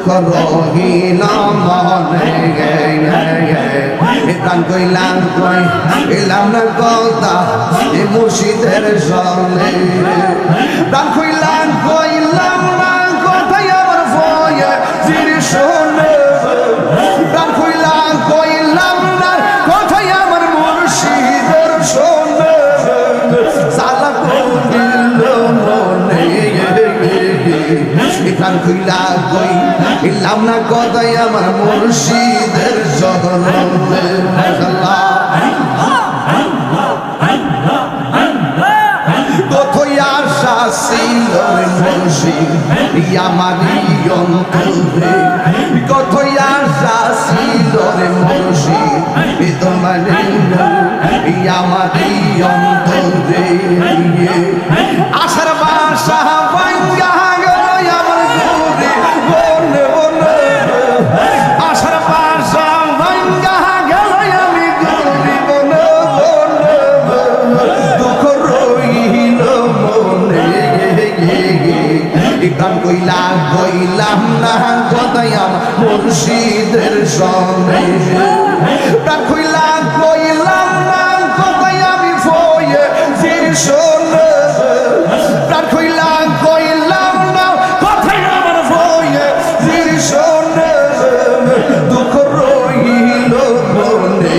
দুঃখ রহিল মনে প্রাণ কইলাম কই? এলাম না কথা এ মুর্শিদের সনে প্রাণ কইলাম প্রাণ কইলা কই এলাম না কথাই আমার মুর্শিদের সহনে কোথায় আশা ছিল মুর্শিদ আমারই অন্তরে। কোথায় আশা ছিল রে মুর্শিদ তোমার আমারই অন্তরে। গান কইলা কইলাম না গদাই আমার মুর্শিদের সনে প্রাণ কইলা কইলাম না গদাই আমি ফয়ে ফির শোনে প্রাণ কইলা কইলাম না আমার ফয়ে ফির শোনে দুঃখ রইল মনে।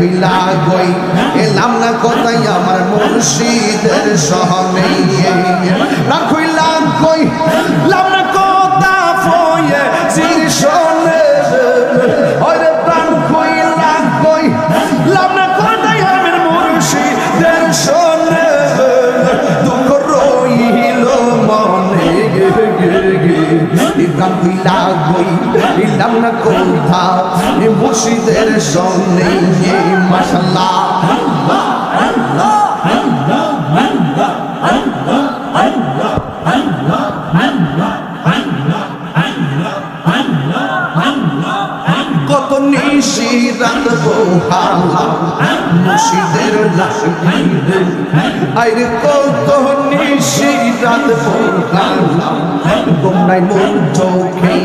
এবার গই, এলাম না কোথায় আমার মুর্শিদের সহনে রাখইলা কই লাম না কথা ফয়ে শীর্ষনে ওরে প্রাণ কই লাম না কোথায় আমার মুর্শিদের সনে দুঃখ রইল মনে ইব্রাহিম কইলা গই ইলাম না কোথা এ মুর্শিদের সঙ্গে মাশাল্লাহ নিশি রাখব পোহালাম মুর্শিদের আইরে কত নিশি রাখব পোহালাম গোমনাই মন চোখে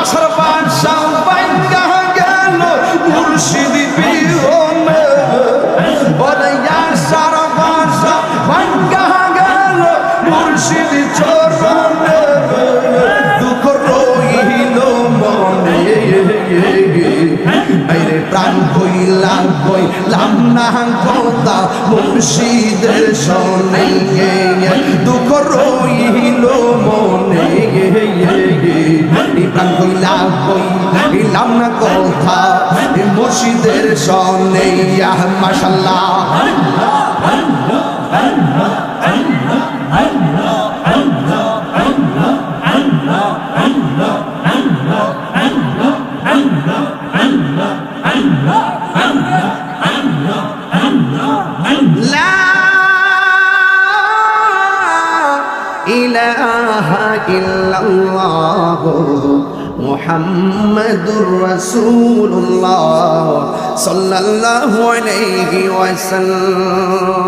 আশার বাসা প্রাণ কইলা কইলাম না কথা মুর্শিদের শোনে দুঃখ রইল মনে প্রাণ কইলা কইলাম না কথা মুর্শিদের শোনে মাশাল্লাহ। لا إله إلا الله محمد رسول الله صلى الله عليه وسلم